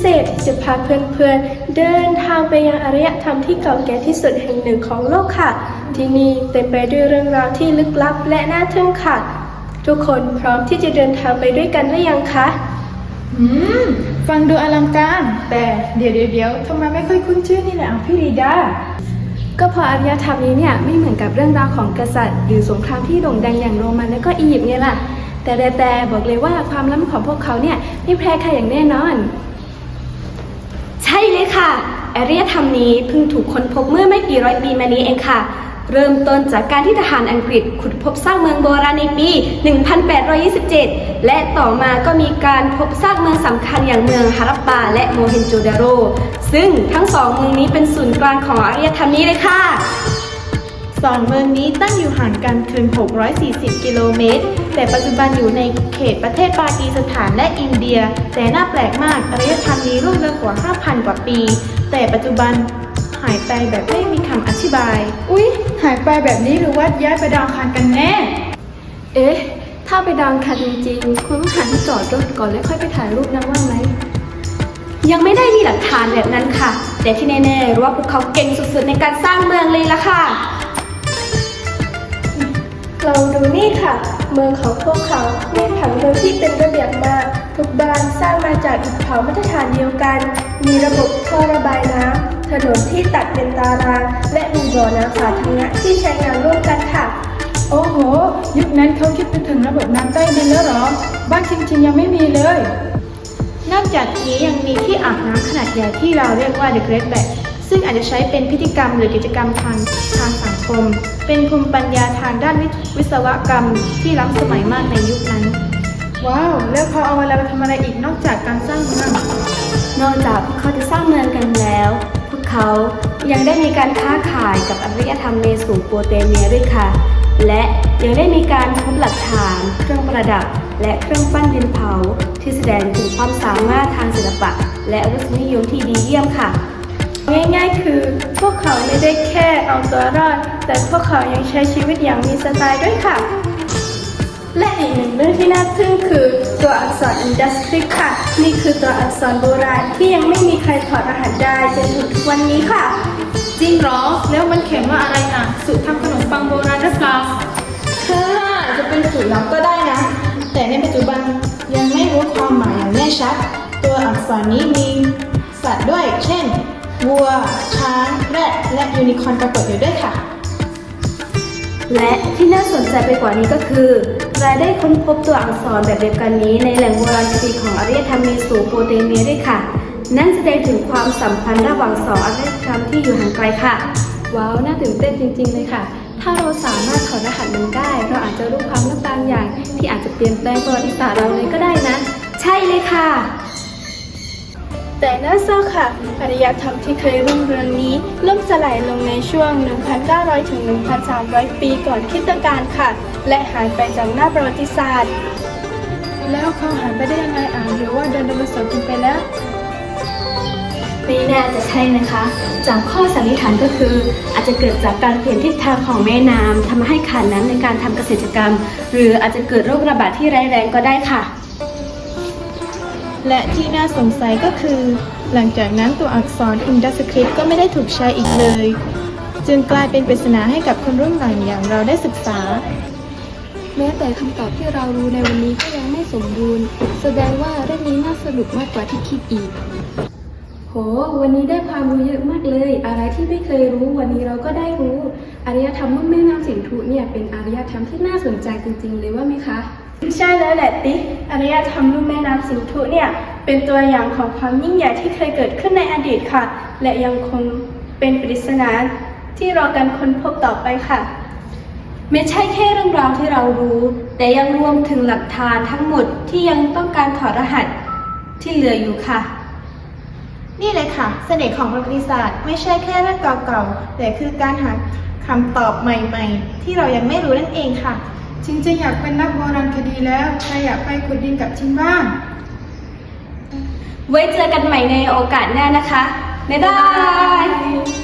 เศษที่จะพาเพื่อนๆ เดินทางไปยังอารยธรรมที่เก่าแก่ที่สุดแห่งหนึ่งของโลกค่ะ ที่นี่เต็มไปด้วยเรื่องราวที่ลึกลับและน่าทึ่งค่ะ ทุกคนพร้อมที่จะเดินทางไปด้วยกันหรือยังคะอืม ฟังดูอลังการ แต่เดี๋ยวเดี๋ยวเดี๋ยวทำไมไม่ค่อยคุ้นชื่อนี่แหละอะพี่ลีดาก็เพราะอารยธรรมนี้เนี่ยไม่เหมือนกับเรื่องราวของกษัตริย์ หรือสงครามที่โด่งดังอย่างโรมันและก็อียิปต์เนี่ยล่ะ แต่แต่แต่บอกเลยว่าความล้ำของพวกเขาเนี่ยไม่แพ้ใครอย่างแน่นอน ใช่เลยค่ะอารยธรรมนี้เพิ่งถูกค้นพบเมื่อไม่กี่ร้อยปีมานี้เองค่ะ เริ่มต้นจากการที่ทหารอังกฤษขุดพบซากเมืองโบราณในปี 1827 และต่อมาก็มีการพบซากเมืองสำคัญอย่างเมืองฮารัปปาและโมเฮนโจดาโร ซึ่งทั้งสองเมืองนี้เป็นศูนย์กลางของอารยธรรมนี้เลยค่ะ สองเมืองนี้ตั้งอยู่ห่างกันถึง640 กิโลเมตร แต่ปัจจุบันอยู่ในเขตประเทศปากีสถานและอินเดีย แต่น่าแปลกมากอารยธรรมนี้รุ่งเรืองกว่า 5,000 กว่าปี แต่ปัจจุบันหายไปแบบไม่มีคำอธิบาย อุ๊ย หายไปแบบนี้หรือว่าย้ายไปดาวอังคารกันแน่ เอ๊ะ ถ้าไปดาวอังคารจริงๆ คุณต้องหาที่จอดรถก่อนแล้วค่อยไปถ่ายรูปนะว่าไหม ยังไม่ได้มีหลักฐานแบบนั้นค่ะ แต่ที่แน่ๆรู้ว่าพวกเขาเก่งสุดๆในการสร้างเมืองเลยละค่ะ ลองดูนี่ค่ะ เมืองของพวกเขามีผังเมืองที่เป็นระเบียบมาก ทุกบ้านสร้างมาจากอิฐเผามาตรฐานเดียวกัน มีระบบท่อระบายน้ำถนนที่ตัดเป็นตาราง และมีบ่อน้ำสาธารณะที่ใช้งานร่วมกันค่ะ โอ้โห ยุคนั้นเขาคิดไปถึงระบบน้ำใต้ดินแล้วเหรอ บ้านจริงๆยังไม่มีเลย นอกจากนี้ยังมีที่อาบน้ำขนาดใหญ่ที่เราเรียกว่า The Great Bath ซึ่งอาจจะใช้เป็นพิธีกรรมหรือกิจกรรมทางทางสังคม เป็นภูมิปัญญาทางด้านวิวิศวกรรมที่ล้ำสมัยมากในยุคนั้น ว้าว แล้วเขาเอาเวลาไปทำอะไรอีกนอกจากการสร้างเมืองนอกจากพวกเขาจะสร้างเมืองกันแล้ว พวกเขายังได้มีการค้าขายกับอารยธรรมในสูงโปเตเมียด้วยค่ะ และยังได้มีการพบหลักฐานเครื่องประดับ และเครื่องปั้นดินเผา ที่แสดงถึงความสามารถทางศิลปะ และรสนิยมที่ดีเยี่ยมค่ะ ง่ายๆ คือ พวกเขาไม่ได้แค่เอาตัวรอด แต่พวกเขายังใช้ชีวิตอย่างมีสไตล์ด้วยค่ะ และอีกหนึ่งเรื่องที่น่าทึ่งคือตัวอักษรอินดัสทริค่ะ นี่คือตัวอักษรโบราณที่ยังไม่มีใครถอดรหัสได้จนถึงทุกวันนี้ค่ะ จริงเหรอ แล้วมันเขียนว่าอะไรอะ สูตรทำขนมปังโบราณหรือเปล่าค่ะจะเป็นสูตรลับก็ได้นะ แต่ในปัจจุบันยังไม่รู้ความหมายอย่างแน่ชัด ตัวอักษรนี้มีสัตว์ด้วย เช่น วัว ช้างแรดและยูนิคอร์นปรากฏอยู่ด้วยค่ะ และที่น่าสนใจไปกว่านี้ก็คือเราได้ค้นพบตัวอักษรแบบเดียวกันนี้ในแหล่งโบราณคดีของอารยธรรมเมโสโปเตเมียด้วยค่ะ นั่นแสดงถึงความสัมพันธ์ระหว่างสองอารยธรรมที่อยู่ห่างไกลค่ะ ว้าว น่าตื่นเต้นจริง ๆ เลยค่ะ ถ้าเราสามารถถอดรหัสมันได้ เราอาจจะรู้ความลับบางอย่าง ที่อาจจะเปลี่ยนแปลงประวัติศาสตร์เราเลยก็ได้นะ ใช่เลยค่ะ แต่น่าเศร้าค่ะอารยธรรมที่เคยรุ่งเรืองนี้ล่มสลายลงในช่วง 1,900 ถึง 1,300 ปีก่อนคริสตกาลค่ะ และหายไปจากหน้าประวัติศาสตร์ แล้วเขาหายไปได้ยังไงอะหรือว่าโดนดโนเสาร์กินไปแล้วไม่น่าจะใช่นะคะ จากข้อสันนิษฐานก็คือ อาจจะเกิดจากการเปลี่ยนทิศทางของแม่น้ำทำให้ขาดน้ำในการทำเกษตรกรรม หรืออาจจะเกิดโรคระบาดที่ร้ายแรงก็ได้ค่ะ และที่น่าสงสัยก็คือ หลังจากนั้นตัวอักษรอินดัสคริตก็ไม่ได้ถูกใช้อีกเลย จึงกลายเป็นปริศนาให้กับคนรุ่นใหม่อย่างเราได้ศึกษา แม้แต่คำตอบที่เรารู้ในวันนี้ก็ยังไม่สมบูรณ์ แสดงว่าเรื่องนี้น่าสนุกมากกว่าที่คิดอีก โห วันนี้ได้ความรู้เยอะมากเลย อะไรที่ไม่เคยรู้วันนี้เราก็ได้รู้อารยธรรมลุ่มแม่น้ำสินธุเนี่ยเป็นอารยธรรมที่น่าสนใจจริง ๆ เลยว่าไหมคะ ใช่แล้วแหละติ๊กอารยธรรมลุ่มแม่น้ำสินธุเนี่ย เป็นตัวอย่างของความยิ่งใหญ่ที่เคยเกิดขึ้นในอดีตค่ะ และยังคงเป็นปริศนาที่รอการค้นพบต่อไปค่ะ ไม่ใช่แค่เรื่องราวที่เรารู้ แต่ยังรวมถึงหลักฐานทั้งหมดที่ยังต้องการถอดรหัสที่เหลืออยู่ค่ะ นี่เลยค่ะ เสน่ห์ของประวัติศาสตร์ ไม่ใช่แค่เรื่องเก่าๆแต่คือการหาคำตอบใหม่ ๆ ที่เรายังไม่รู้นั่นเองค่ะ ชิงๆอยากเป็นนักโบราณคดีแล้วใครอยากไปขุดดินกับชินบ้าง ไว้เจอกันใหม่ในโอกาสหน้านะคะ บ๊ายบาย